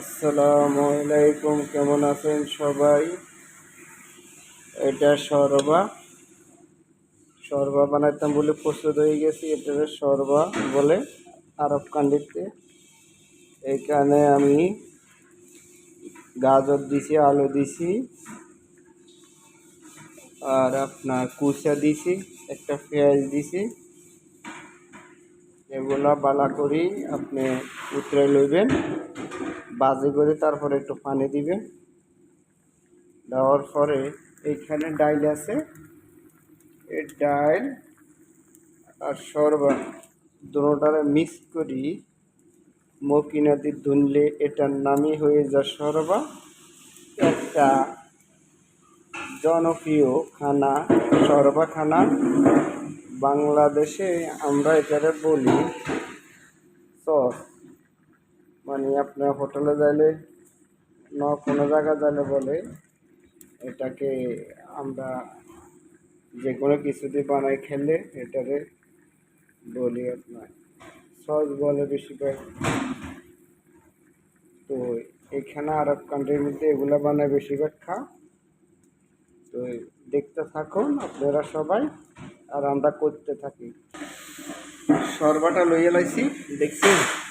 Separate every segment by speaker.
Speaker 1: আসসালামু আলাইকুম, কেমন আছেন সবাই? এটা সরবা। সরবা বানাইতাম বলে প্রস্তুত হয়ে গেছি, এটা সরবা বলে আরব কান্ডিতে। এখানে আমি গাজর দিছি, আলু দিছি, আর আপনার কুচা দিছি, একটা পেঁয়াজ দিছি। এগুলা বালা করি আপনি উতরে লইবেন। বাজে করে তারপরে একটু পানি দিবেন দেওয়ার পরে এইখানে ডাইল আছে। এই ডাইল আর সরবা দুটারে মিক্স করি। মকিনাদি ধুনলে এটার নামই হয়ে যায় সরবা একটা জনপ্রিয় খানা সরবা খানা বাংলাদেশে আমরা এটারে বলি মানে আপনার হোটেলে যাইলে না কোনো জায়গা যাইলে বলে, এটাকে আমরা যে কোনো কিছু দিয়ে বানাই খেলে এটারে বলি আপনার সস বলে বেশিরভাগ তো এখানে আরব কান্ট্রির মধ্যে এগুলো বানায় বেশিরভাগ খা তো দেখতে থাকুন আপনারা সবাই, আর আমরা করতে থাকি। সরবাটা লইয়া লাইছি, দেখছেন? এ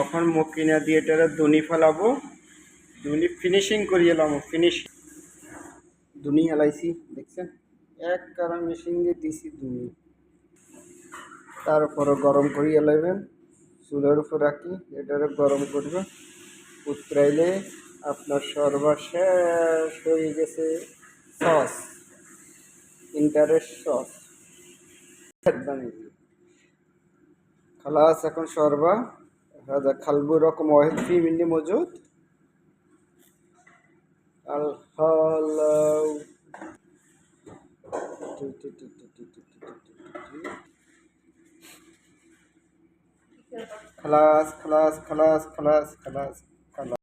Speaker 1: এখন মকিনা দিয়ে এটা দুনি ফেলাবো। দুনি ফিনিশিং করিয়ে এলাম ফিনিশ দুনি এলাইছি দেখছেন? এক কারণ মেশিন দিয়ে দিছি দুনি। তারপরে গরম করি এলাইবেন। চুলের উপর রাখি এটারে গরম করবে। উতরাইলে আপনার সর্বশেষ হয়ে গেছে সস ইন্টারেস্ট সস খালাস এখন সর্বা। هذا كلب رقم واحد في مني موجود الهلو خلاص خلاص خلاص خلاص خلاص خلاص